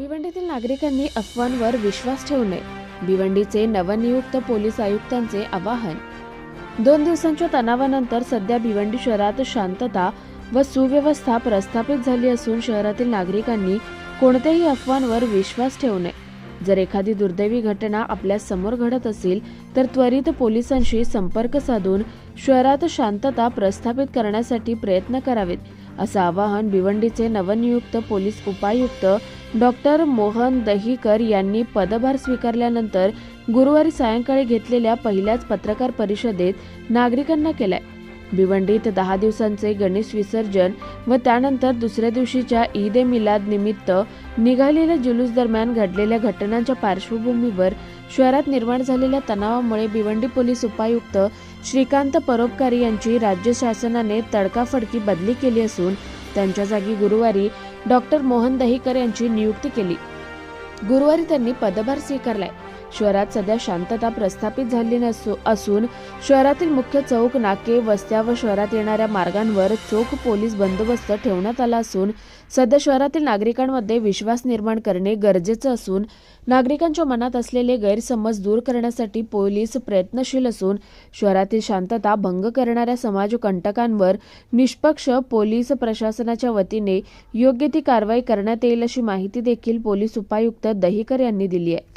भिवंडीतील नागरिकांनी अफवांवर विश्वास ठेवू नये. भिवंडीचे नवनियुक्त पोलीस आयुक्तांचे आवाहन. दोन दिवसांच्या तणावानंतर सध्या भिवंडी शहरात शांतता व सुव्यवस्था प्रस्थापित झाली असून शहरातील नागरिकांनी कोणत्याही अफवांवर विश्वास ठेवू नये. जर एखादी दुर्दैवी घटना आपल्यासमोर घडत असेल तर त्वरित पोलिसांशी संपर्क साधून शहरात शांतता प्रस्थापित करण्यासाठी प्रयत्न करावेत असं आवाहन भिवंडीचे नवनियुक्त पोलीस उपायुक्त डॉक्टर मोहन दहीकर यांनी पदभार स्वीकारल्यानंतर गुरुवारी सायंकाळी घेतलेल्या पहिल्याच पत्रकार परिषदेत नागरिकांना केलाय. भिवंडीत दहा दिवसांचे गणेश विसर्जन व त्यानंतर दुसऱ्या दिवशीच्या ईद ए मिलाद निमित्त निघालेल्या जुलूस दरम्यान घडलेल्या घटनांच्या पार्श्वभूमीवर शहरात निर्माण झालेल्या तणावामुळे भिवंडी पोलीस उपायुक्त श्रीकांत परोपकारी यांची राज्य शासनाने तडकाफडकी बदली केली असून त्यांच्या जागी गुरुवारी डॉक्टर मोहन दहीकर यांची नियुक्ती केली. गुरुवारी त्यांनी पदभार स्वीकारलाय. शहरात सध्या शांतता प्रस्थापित झाली नसू असून शहरातील मुख्य चौक नाके वस्त्या व शहरात येणाऱ्या मार्गांवर चोख पोलीस बंदोबस्त ठेवण्यात आला असून सध्या शहरातील नागरिकांमध्ये विश्वास निर्माण करणे गरजेचं असून नागरिकांच्या मनात असलेले गैरसमज दूर करण्यासाठी पोलीस प्रयत्नशील असून शहरातील शांतता भंग करणाऱ्या समाजकंटकांवर निष्पक्ष पोलीस प्रशासनाच्या वतीने योग्य ती कारवाई करण्यात येईल अशी माहिती देखील पोलीस उपायुक्त दहीकर यांनी दिली आहे.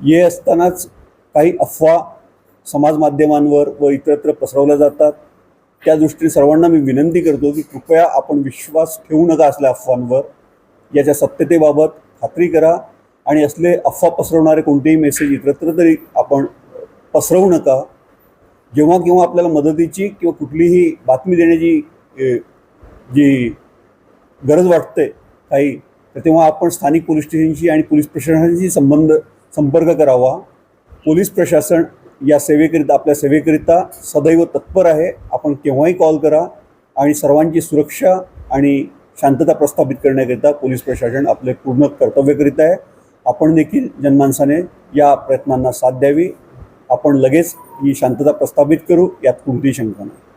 ये असतानाच काही अफवा समाज माध्यमांवर व इतरत्र पसरवल्या जातात. त्या दृष्टीने सर्वांना मी विनंती करतो की कृपया आपण विश्वास ठेवू नका असल्या अफवांवर. याच्या सत्यतेबाबत खात्री करा आणि असले अफवा पसरवणारे कोणतेही मेसेज इतरत्र तरी आपण पसरवू नका. जेव्हा केव्हा आपल्याला मदतीची किंवा कुठलीही बातमी देण्याची ए, जी गरज वाटते काही तर तेव्हा आपण स्थानिक पोलीस स्टेशनशी आणि पोलीस प्रशासनाशी संबंध संपर्क करावा. पोलीस प्रशासन या सेवेकरिता आपल्या सेवेकरिता सदैव तत्पर आहे. आपण केव्हाही कॉल करा आणि सर्वांची सुरक्षा आणि शांतता प्रस्थापित करण्याकरिता पोलीस प्रशासन आपले पूर्ण कर्तव्य करीत आहे. आपण देखील जनमानसाने या प्रयत्नांना साथ द्यावी. आपण लगेच ही शांतता प्रस्थापित करू यात कोणतीही शंका नाही.